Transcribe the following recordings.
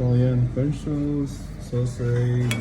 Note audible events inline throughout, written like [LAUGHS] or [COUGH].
Yan. French toast, sausage,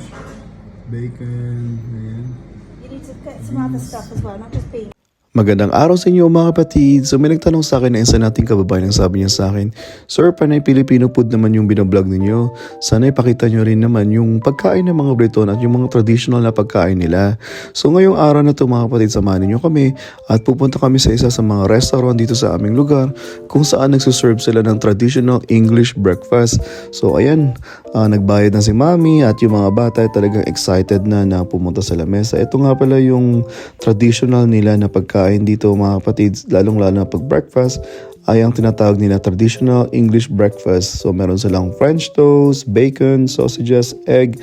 bacon, ayan. You need to get some other stuff as well, not just beans. Magandang araw sa inyo mga kapatid. So may nagtanong sa akin na isa nating kababayan ang sabi niya sa akin, Sir, panay Filipino food naman yung binablog ninyo. Sana ipakita nyo rin naman yung pagkain ng mga Breton at yung mga traditional na pagkain nila. So ngayong araw na to mga kapatid, samahan niyo kami at pupunta kami sa isa sa mga restaurant dito sa aming lugar kung saan nagsuserve sila ng traditional English breakfast. So ayan, ah, nagbayad na si mami at yung mga bata ay talagang excited na na pumunta sa lamesa. Ito nga pala yung traditional nila na pagkain dito mga kapatid, lalong lalo na pag breakfast ay ang tinatawag nila traditional English breakfast. So meron silang French toast, bacon, sausages, egg,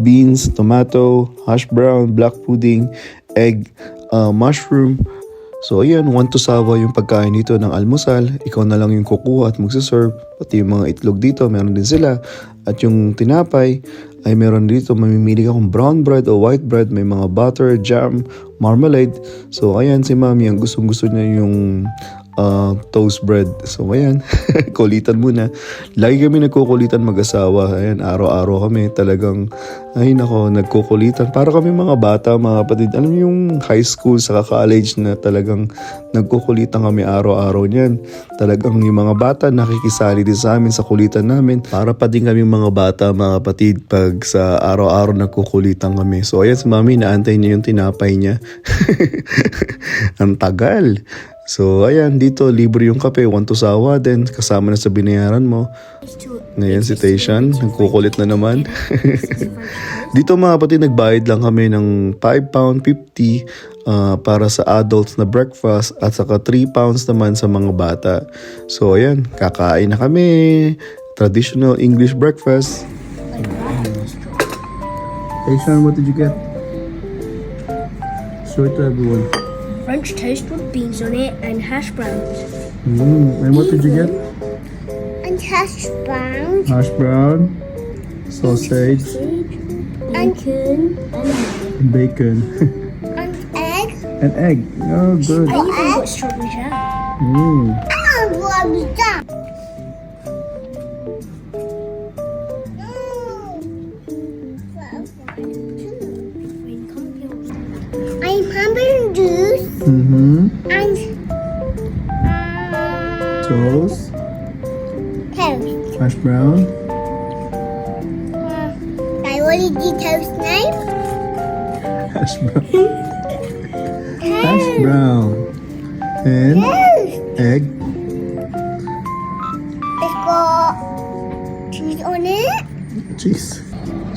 beans, tomato, hash brown, black pudding, egg, uh, mushroom. So ayan, one to sawa yung pagkain dito ng almusal. Ikaw na lang yung kukuha at magsaserve. Pati yung mga itlog dito, meron din sila. At yung tinapay ay meron dito. Mamimili ka kung brown bread o white bread. May mga butter, jam, marmalade. So ayan si mami, ang gustong gusto niya yung uh, toast bread. So ayan, [LAUGHS] kulitan muna. Lagi kami nagkukulitan mag-asawa. Ayan, araw-araw kami talagang, ay nako, nagkukulitan. Para kami mga bata, mga kapatid. Alam niyo yung high school sa college na talagang nagkukulitan kami araw-araw niyan. Talagang yung mga bata nakikisali din sa amin sa kulitan namin. Para pa din kami mga bata, mga kapatid, pag sa araw-araw nagkukulitan kami. So ayan, si mami, naantay niya yung tinapay niya. [LAUGHS] Ang tagal. So, ayan, dito, libre yung kape, one to sawa din, kasama na sa binayaran mo. Ngayon si Tayshan, nagkukulit na naman. [LAUGHS] dito mga kapatid, nagbayad lang kami ng 5 pound 50 ah, para sa adults na breakfast at saka 3 pounds naman sa mga bata. So, ayan, kakain na kami. Traditional English breakfast. Tayshan, what did you get? Show it to everyone. French toast with beans on it and hash browns. Mm, and what did you get? And hash browns. Hash brown, sausage, Bacon. And, bacon, and egg. and egg. Oh, good. I even got strawberry jam. Mm. And strawberry jam. Mm-hmm. and uh, Toast, toast. hash brown, Uh, I already did toast now. hash brown, hash brown, and Toast. egg. It's got cheese on it. Cheese.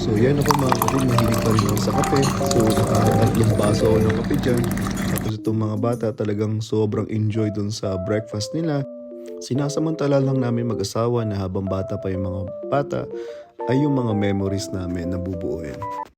So yan ako mga kapatid, mahilig pa rin ako sa kape. So nakakatatlong baso ako ng kape dyan. Tapos itong mga bata talagang sobrang enjoy dun sa breakfast nila. Sinasamantala lang namin mag-asawa na habang bata pa yung mga bata ay yung mga memories namin na bubuuin.